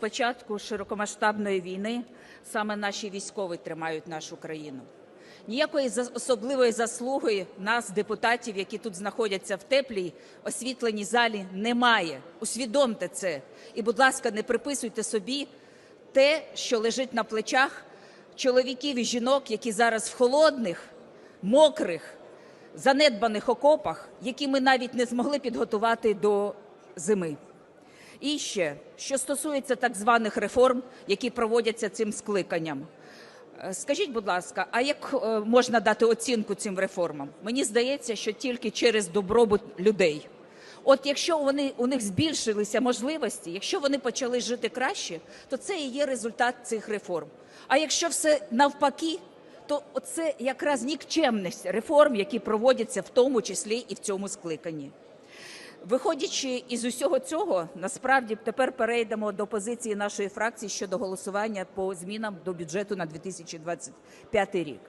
початку широкомасштабної війни саме наші військові тримають нашу країну. Ніякої особливої заслуги нас, депутатів, які тут знаходяться в теплій освітленій залі, немає. Усвідомте це. І, будь ласка, не приписуйте собі те, що лежить на плечах чоловіків і жінок, які зараз в холодних, мокрих, занедбаних окопах, які ми навіть не змогли підготувати до зими. І ще, що стосується так званих реформ, які проводяться цим скликанням. Е, Скажіть, будь ласка, а як е, можна дати оцінку цим реформам? Мені здається, що тільки через добробут людей. От якщо вони, у них збільшилися можливості, якщо вони почали жити краще, то це і є результат цих реформ. А якщо все навпаки, то це якраз нікчемність реформ, які проводяться в тому числі і в цьому скликанні. Виходячи із усього цього, насправді тепер перейдемо до позиції нашої фракції щодо голосування по змінам до бюджету на 2025 рік.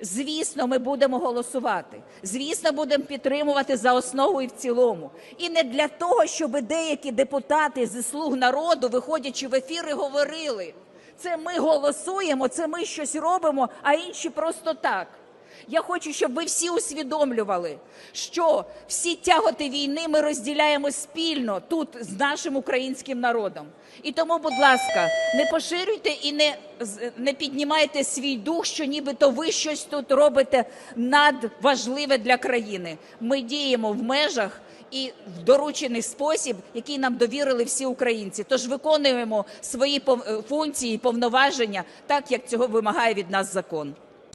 Звісно, ми будемо голосувати. Звісно, будемо підтримувати за основу і в цілому. І не для того, щоб деякі депутати зі слуг народу, виходячи в ефіри, говорили: це ми голосуємо, це ми щось робимо, а інші просто так. Я хочу, щоб ви всі усвідомлювали, що всі тяготи війни ми розділяємо спільно тут з нашим українським народом. І тому, будь ласка, не поширюйте і не, не піднімайте свій дух, що нібито ви щось тут робите надважливе для країни. Ми діємо в межах і в доручений спосіб, який нам довірили всі українці. Тож виконуємо свої функції і повноваження так, як цього вимагає від нас закон.